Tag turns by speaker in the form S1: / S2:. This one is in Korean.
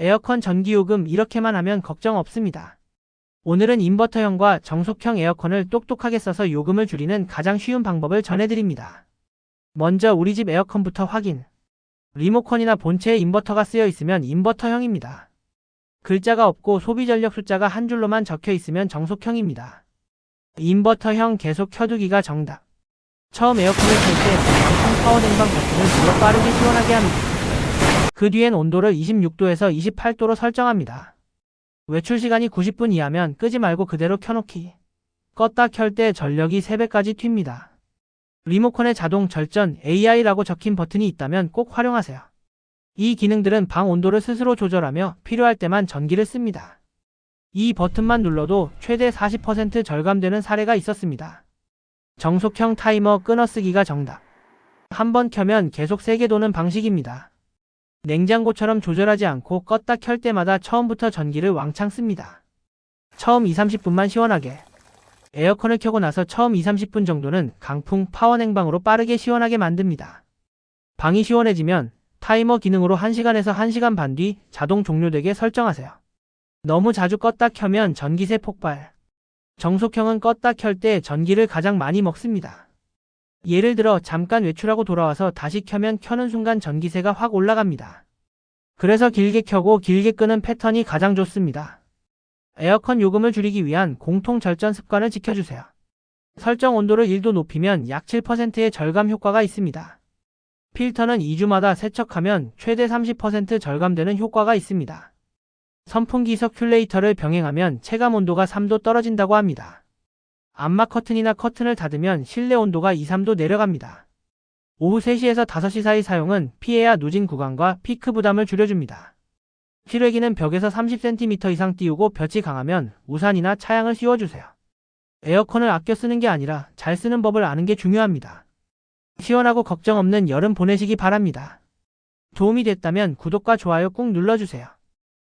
S1: 에어컨 전기요금 이렇게만 하면 걱정 없습니다. 오늘은 인버터형과 정속형 에어컨을 똑똑하게 써서 요금을 줄이는 가장 쉬운 방법을 전해드립니다. 먼저 우리 집 에어컨부터 확인. 리모컨이나 본체에 인버터가 쓰여 있으면 인버터형입니다. 글자가 없고 소비 전력 숫자가 한 줄로만 적혀 있으면 정속형입니다. 인버터형 계속 켜두기가 정답. 처음 에어컨을 켤때 방풍 파워 냉방 버튼을 눌러 빠르게 시원하게 합니다. 그 뒤엔 온도를 26도에서 28도로 설정합니다. 외출 시간이 90분 이하면 끄지 말고 그대로 켜놓기. 껐다 켤 때 전력이 3배까지 튑니다. 리모컨에 자동 절전 AI라고 적힌 버튼이 있다면 꼭 활용하세요. 이 기능들은 방 온도를 스스로 조절하며 필요할 때만 전기를 씁니다. 이 버튼만 눌러도 최대 40% 절감되는 사례가 있었습니다. 정속형 타이머 끊어쓰기가 정답. 한번 켜면 계속 세게 도는 방식입니다. 냉장고처럼 조절하지 않고 껐다 켤 때마다 처음부터 전기를 왕창 씁니다. 처음 2, 30분만 시원하게. 에어컨을 켜고 나서 처음 2, 30분 정도는 강풍 파워 냉방으로 빠르게 시원하게 만듭니다. 방이 시원해지면 타이머 기능으로 1시간에서 1시간 반 뒤 자동 종료되게 설정하세요. 너무 자주 껐다 켜면 전기세 폭발. 정속형은 껐다 켤 때 전기를 가장 많이 먹습니다. 예를 들어 잠깐 외출하고 돌아와서 다시 켜면 켜는 순간 전기세가 확 올라갑니다. 그래서 길게 켜고 길게 끄는 패턴이 가장 좋습니다. 에어컨 요금을 줄이기 위한 공통 절전 습관을 지켜주세요. 설정 온도를 1도 높이면 약 7%의 절감 효과가 있습니다. 필터는 2주마다 세척하면 최대 30% 절감되는 효과가 있습니다. 선풍기 서큘레이터를 병행하면 체감 온도가 3도 떨어진다고 합니다. 암막 커튼이나 커튼을 닫으면 실내 온도가 2, 3도 내려갑니다. 오후 3시에서 5시 사이 사용은 피해야 누진 구간과 피크 부담을 줄여줍니다. 실외기는 벽에서 30cm 이상 띄우고 볕이 강하면 우산이나 차양을 씌워주세요. 에어컨을 아껴 쓰는 게 아니라 잘 쓰는 법을 아는 게 중요합니다. 시원하고 걱정 없는 여름 보내시기 바랍니다. 도움이 됐다면 구독과 좋아요 꾹 눌러주세요.